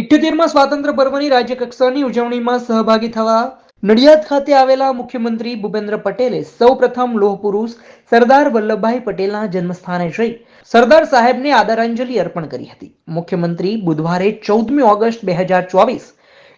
ઇઠ્યોતેરમાં સ્વાતંત્ર્ય પર્વની રાજ્ય કક્ષાની ઉજવણીમાં સહભાગી થવા નડિયાદ ખાતે આવેલા મુખ્યમંત્રી ભૂપેન્દ્ર પટેલે સૌપ્રથમ લોહ પુરુષ સરદાર વલ્લભભાઈ પટેલના જન્મસ્થાને જઈ સરદાર સાહેબને આદરાંજલિ અર્પણ કરી હતી. મુખ્યમંત્રી બુધવારે ચૌદમી ઓગસ્ટ બે હજાર ચોવીસ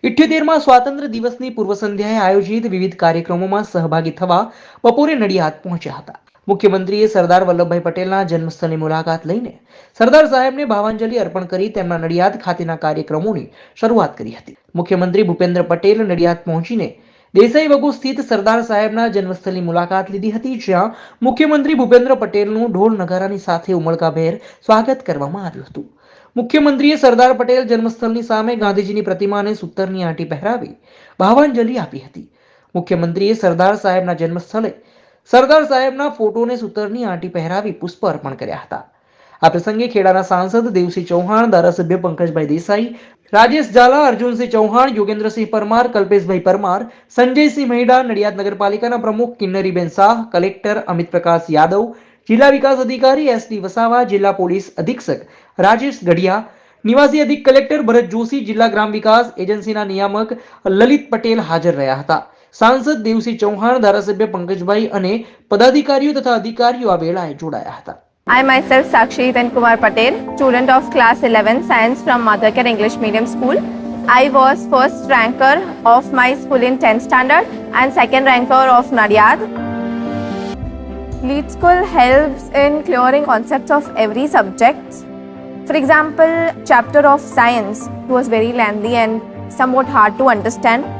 ઇઠ્યોતેરમાં સ્વાતંત્ર્ય દિવસની પૂર્વ સંધ્યાએ આયોજિત વિવિધ કાર્યક્રમોમાં સહભાગી થવા બપોરે નડિયાદ પહોંચ્યા હતા. મુખ્યમંત્રીએ સરદાર વલ્લભભાઈ પટેલના જન્મસ્થળની મુલાકાત લઈને સરદાર સાહેબને ભાવાંજલિ અર્પણ કરી તેમના નડિયાદ ખાતેના કાર્યક્રમોની શરૂઆત કરી હતી. મુખ્યમંત્રી ભૂપેન્દ્ર પટેલ નડિયાદ પહોંચીને દેસાઈ વગુ સ્થિત સરદાર સાહેબના જન્મસ્થળની મુલાકાત લીધી હતી, જ્યાં મુખ્યમંત્રી ભૂપેન્દ્ર પટેલનું ઢોલ નગારાની સાથે ઉમળકાભેર સ્વાગત કરવામાં આવ્યું હતું. મુખ્યમંત્રીએ સરદાર પટેલ જન્મસ્થળની સામે ગાંધીજીની પ્રતિમાને સૂતરની આંટી પહેરાવી ભાવાંજલિ આપી હતી. મુખ્યમંત્રીએ સરદાર સાહેબના જન્મસ્થળે સરદાર સાહેબના ફોટોને સૂતરની આંટી પહેરાવી પુષ્પ અર્પણ કર્યા હતા. આ પ્રસંગે ખેડાના સાંસદ દેવસિંહ ચૌહાણ, ધારાસભ્ય પંકજભાઈ દેસાઈ, રાજેશ ઝાલા, અર્જુનસિંહ ચૌહાણ, યોગેન્દ્રસિંહ પરમાર, કલ્પેશભાઈ પરમાર, સંજયસિંહ મહેડા, નડિયાદ નગરપાલિકાના પ્રમુખ કિન્નરીબેન શાહ, કલેક્ટર અમિત પ્રકાશ યાદવ, જિલ્લા વિકાસ અધિકારી એસ ડી વસાવા, જિલ્લા પોલીસ અધિક્ષક રાજેશ ગઢિયા, નિવાસી અધિક કલેક્ટર ભરત જોશી, જિલ્લા ગ્રામ વિકાસ એજન્સીના નિયામક લલિત પટેલ હાજર રહ્યા હતા. સાંસદ દેવસિંહ ચૌહાણ ધારાસભ્ય પંકજભાઈ અને પદાધિકારીઓ તથા અધિકારીઓ આ વેળાએ જોડાયા હતા I myself Sakshi Kumar Patel, student of class 11 science from Mothercare English Medium School. I was first ranker of my school in 10th standard and second ranker of Nadiad. Lead School helps in clearing concepts of every subject. For example, chapter of science was very lengthy and somewhat hard to understand.